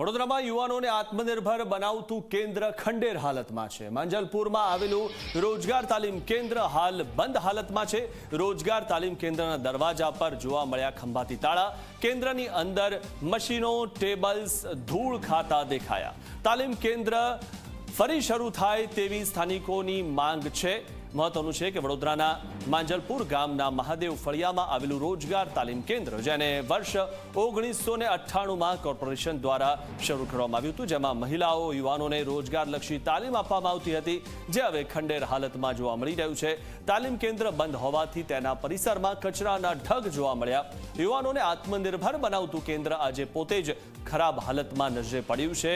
વડોદરામાં યુવાનોને આત્મનિર્ભર બનાવતું કેન્દ્ર ખંડેર હાલતમાં છે. માંજલપુરમાં આવેલું રોજગાર તાલીમ કેન્દ્ર હાલ બંધ હાલતમાં છે. રોજગાર તાલીમ કેન્દ્રના દરવાજા પર જોવા મળ્યા ખંભાતી તાળા. કેન્દ્રની અંદર મશીનો, ટેબલ્સ, ધૂળ ખાતા દેખાયા. તાલીમ કેન્દ્ર ફરી શરૂ થાય તેવી સ્થાનિકોની માંગ છે. મહત્વનું છે કે વડોદરાના માંજલપુર ગામના મહાદેવ ફળિયામાં આવેલું રોજગાર તાલીમ કેન્દ્ર, જેને વર્ષ ઓગણીસો ને અઠ્ઠાણુંમાં કોર્પોરેશન દ્વારા શરૂ કરવામાં આવ્યું હતું, જેમાં મહિલાઓ, યુવાનોને રોજગારલક્ષી તાલીમ આપવામાં આવતી હતી, જે હવે ખંડેર હાલતમાં જોવા મળી રહ્યું છે. તાલીમ કેન્દ્ર બંધ હોવાથી તેના પરિસરમાં કચરાના ઢગ જોવા મળ્યા. યુવાનોને આત્મનિર્ભર બનાવતું કેન્દ્ર આજે પોતે જ ખરાબ હાલતમાં નજરે પડ્યું છે.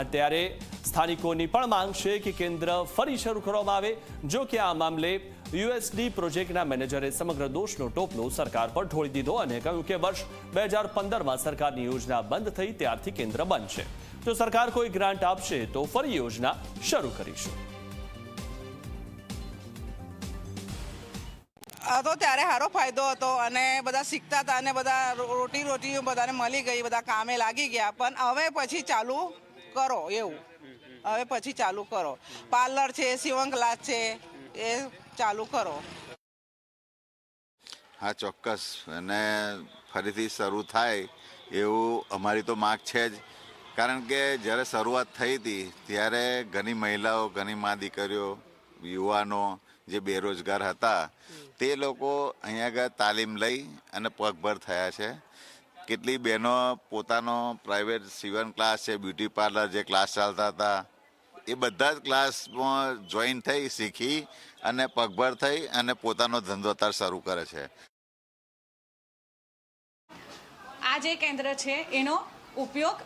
અત્યારે સ્થાનિકોની પણ માંગ છે કે કેન્દ્ર ફરી શરૂ કરવામાં આવે. જો કે આ મામલે યુએસડી પ્રોજેક્ટના મેનેજરે સમગ્ર દોષનો ટોપલો સરકાર પર ઢોળી દીધો અને કહ્યું કે વર્ષ બે હજાર પંદરમાં સરકારની યોજના બંધ થઈ ત્યારથી કેન્દ્ર બંધ છે. જો સરકાર કોઈ ગ્રાન્ટ આપશે તો ફરી યોજના શરૂ કરીશું. આ તો ત્યારે સારો ફાયદો હતો અને બધા શીખતા હતા અને બધા રોટી રોટી બધાને મળી ગઈ, બધા કામે લાગી ગયા. પણ હવે પછી ચાલુ કરો, એવું. હવે પછી ચાલુ કરો. પાર્લર છે સીવણ ક્લાસ છે, એ ચાલુ કરો. હા, ચોક્કસ. અને ફરીથી શરૂ થાય એવું અમારી તો માગ છે જ. કારણ કે જ્યારે શરૂઆત થઈ હતી, ત્યારે ઘણી મહિલાઓ, ઘણી મા દીકરીઓ, યુવાનો જે બેરોજગાર હતા, તે લોકો અહીંયા આગળ તાલીમ લઈ અને પગભર થયા છે. કેટલી બહેનો પોતાનો પ્રાઇવેટ સીવન ક્લાસ છે બ્યુટી પાર્લર જે ક્લાસ ચાલતા હતા, એ બધા જ ક્લાસમાં જોઈન થઈ, શીખી અને પગભર થઈ અને પોતાનો ધંધો અત્યારે શરૂ કરે છે. આ જે કેન્દ્ર છે, એનો ઉપયોગ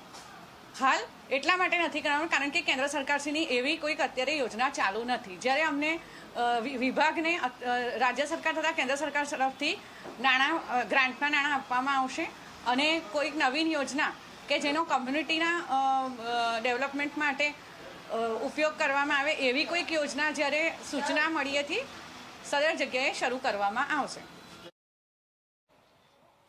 હાલ એટલા માટે નથી કરવાનો, કારણ કે કેન્દ્ર સરકારશ્રીની એવી કોઈક અત્યારે યોજના ચાલુ નથી. જ્યારે અમને વિભાગને રાજ્ય સરકાર તથા કેન્દ્ર સરકાર તરફથી નાણાં ગ્રાન્ટમાં નાણાં આપવામાં આવશે અને કોઈક નવીન યોજના કે જેનો કમ્યુનિટીના ડેવલપમેન્ટ માટે ઉપયોગ કરવામાં આવે એવી કોઈક યોજના જ્યારે સૂચના મળી હતી સદર જગ્યાએ શરૂ કરવામાં આવશે.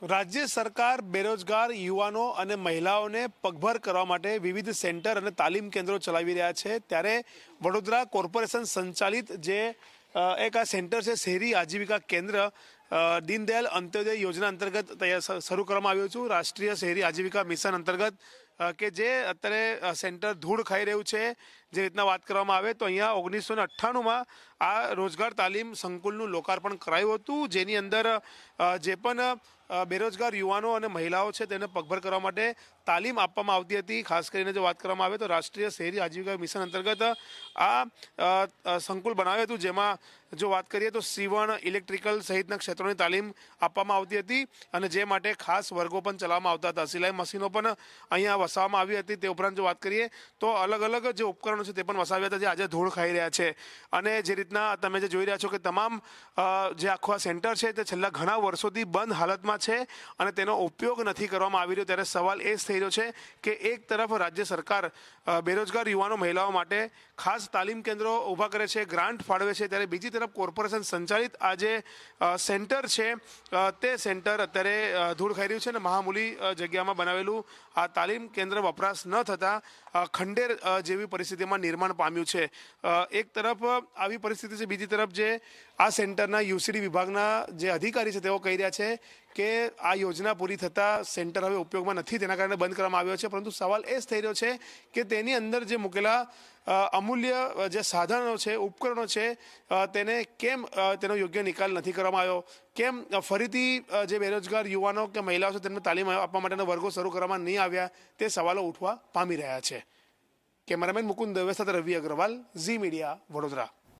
રાજ્ય સરકાર બેરોજગાર યુવાનો અને મહિલાઓને પગભર કરવા માટે વિવિધ સેન્ટર અને તાલીમ કેન્દ્રો ચલાવી રહ્યા છે. ત્યારે વડોદરા કોર્પોરેશન સંચાલિત જે એક આ સેન્ટર છે શહેરી આજીવિકા કેન્દ્ર દીનદયાલ અંત્યોદય યોજના અંતર્ગત તૈયાર શરૂ કરવામાં આવ્યું છું. રાષ્ટ્રીય શહેરી આજીવિકા મિશન અંતર્ગત કે જે અત્યારે સેન્ટર ધૂળ ખાઈ રહ્યું છે, જે રીતના વાત કરવામાં આવે, તો અહીંયા ઓગણીસો ને અઠ્ઠાણુંમાં આ રોજગાર તાલીમ સંકુલનું લોકાર્પણ કરાયું હતું, જેની અંદર જે પણ બેરોજગાર યુવાનો અને મહિલાઓ છે, તેને પગભર કરવા માટે તાલીમ આપવામાં આવતી હતી. ખાસ કરીને જો વાત કરવામાં આવે, તો રાષ્ટ્રીય શહેરી આજીવિકા મિશન અંતર્ગત આ સંકુલ બનાવ્યું હતું, જેમાં જો વાત કરીએ, તો સીવણ, ઇલેક્ટ્રિકલ સહિતના ક્ષેત્રોની તાલીમ આપવામાં આવતી હતી, અને જે માટે ખાસ વર્ગો પણ ચલાવવામાં આવતા હતા. સિલાઈ મશીનો પણ અહીંયા વસાવવામાં આવી હતી તે ઉપરાંત જો વાત કરીએ તો અલગ અલગ જે ઉપકરણો છે તે પણ વસાવ્યા હતા જે આજે ધૂળ ખાઈ રહ્યા છે. અને જે રીતના તમે જે જોઈ રહ્યા છો કે તમામ જે આખું આ સેન્ટર છે તે છેલ્લા ઘણા વર્ષોથી બંધ હાલતમાં છે અને તેનો ઉપયોગ નથી કરવામાં આવી રહ્યો ત્યારે સવાલ એ જ થઈ રહ્યો છે કે એક તરફ રાજ્ય સરકાર બેરોજગાર યુવાનો, મહિલાઓ માટે ખાસ તાલીમ કેન્દ્રો ઊભા કરે છે, ગ્રાન્ટ ફાળવે છે, ત્યારે બીજી તરફ કોર્પોરેશન સંચાલિત આ જે સેન્ટર છે તે સેન્ટર અત્યારે ધૂળ ખાઈ રહ્યું છે અને મહામૂલી જગ્યામાં બનાવેલું આ તાલીમ કેન્દ્ર વપરાશ ન થતાં ખંડેર જેવી પરિસ્થિતિમાં નિર્માણ પામ્યું છે. એક તરફ આવી પરિસ્થિતિ છે, બીજી તરફ જે આ સેન્ટરના યુસીડી વિભાગના જે અધિકારી છે, તેઓ કહી રહ્યા છે કે આ યોજના પૂરી થતાં સેન્ટર હવે ઉપયોગમાં નથી, તેના કારણે બંધ કરવામાં આવ્યો છે. પરંતુ સવાલ એ જ થઈ રહ્યો છે કે તેની અંદર જે મૂકેલા અમૂલ્ય જે સાધનો છે, ઉપકરણો છે તેને કેમ તેનો યોગ્ય નિકાલ નથી કરવામાં આવ્યો? કેમ ફરીથી જે બેરોજગાર યુવાનો કે મહિલાઓ છે, તેમને તાલીમ આપવા માટેના વર્ગો શરૂ કરવામાં નહીં આવ્યા, તે સવાલો ઉઠવા પામી રહ્યા છે. કેમેરામેન મુકુંદ દવે સાથે રવિ અગ્રવાલ, ઝી મીડિયા વડોદરા.